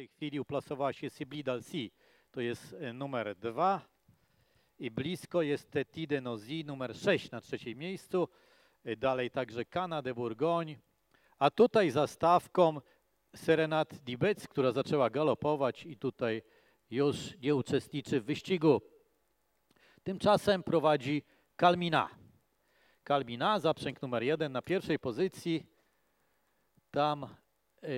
tej chwili uplasowała się Siblidal C. To jest e, numer 2 i blisko jest Tetide Nozi numer 6 na trzecim miejscu. E, Dalej także Kana de Bourgogne. A tutaj za stawką Serenat Dibec, która zaczęła galopować i tutaj już nie uczestniczy w wyścigu. Tymczasem prowadzi Kalmina. Kalmina, zaprzęg numer 1 na pierwszej pozycji. Tam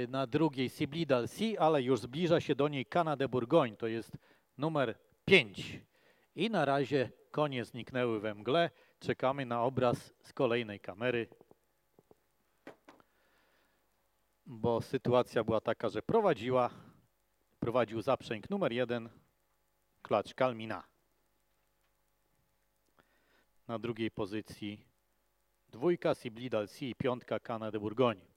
na drugiej Siblidal C, ale już zbliża się do niej Kana de Bourgogne, to jest numer 5. I na razie konie zniknęły we mgle. Czekamy na obraz z kolejnej kamery, bo sytuacja była taka, że prowadziła, prowadził zaprzęg numer 1, klacz Kalmina. Na drugiej pozycji dwójka Siblidal C i piątka Kana de Bourgogne.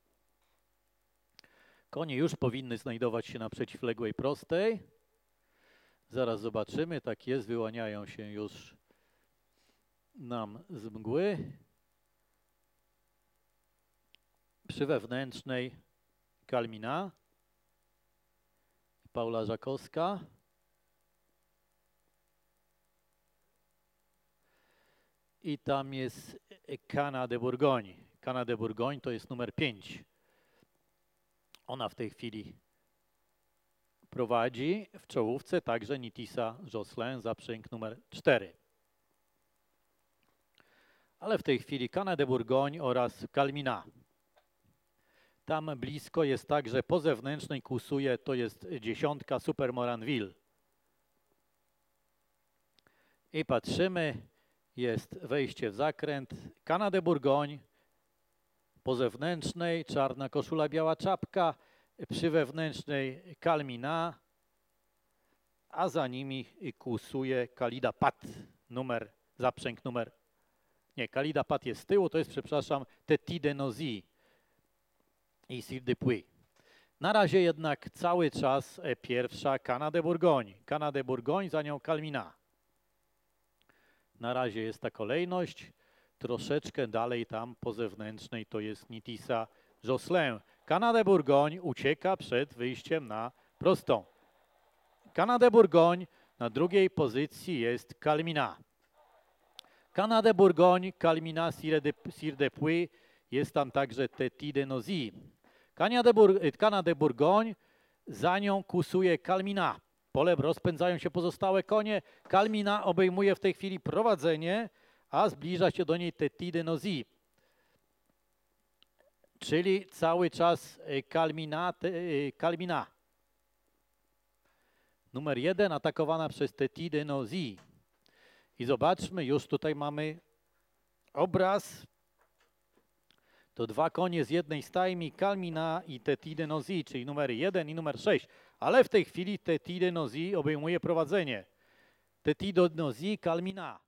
Konie już powinny znajdować się na przeciwległej prostej. Zaraz zobaczymy, tak jest, wyłaniają się już nam z mgły. Przy wewnętrznej Kalmina, Paula Żakowska. I tam jest Kana de Bourgogne. Kana de Bourgogne to jest numer 5. Ona w tej chwili prowadzi w czołówce także Nitisa Jocelyn, zaprzęg numer 4. Ale w tej chwili Kana de Bourgogne oraz Kalmina. Tam blisko jest także po zewnętrznej kusuje, to jest dziesiątka Super Moranville. I patrzymy, jest wejście w zakręt. Kana de Bourgogne po zewnętrznej, czarna koszula, biała czapka, przy wewnętrznej Kalmina, a za nimi kusuje Kalida Pat, numer, zaprzęg numer, nie, Kalida Pat jest z tyłu, to jest, przepraszam, Teti de Nozy i Sir de Puy. Na razie jednak cały czas e, pierwsza Kana de Bourgogne. Kana de Bourgogne, za nią Kalmina. Na razie jest ta kolejność. Troszeczkę dalej tam po zewnętrznej to jest Nitisa Jocelyn. Canada Bourgogne ucieka przed wyjściem na prostą. Canada Bourgogne na drugiej pozycji jest Kalmina. Canada Bourgogne, Kalmina, Sir de, Puy, jest tam także Teti de. Canada Bour, Canada Bourgogne, za nią kusuje Kalmina. Pole rozpędzają się pozostałe konie. Kalmina obejmuje w tej chwili prowadzenie, a zbliża się do niej Teti de Nozy. Czyli cały czas y, Kalmina, y, Kalmina. Numer jeden atakowana przez Teti de Nozy. I zobaczmy, już tutaj mamy obraz. To dwa konie z jednej stajni, Kalmina i Teti de Nozy, czyli numery jeden i numer sześć. Ale w tej chwili Teti de Nozy obejmuje prowadzenie. Teti de Nozy, Kalmina.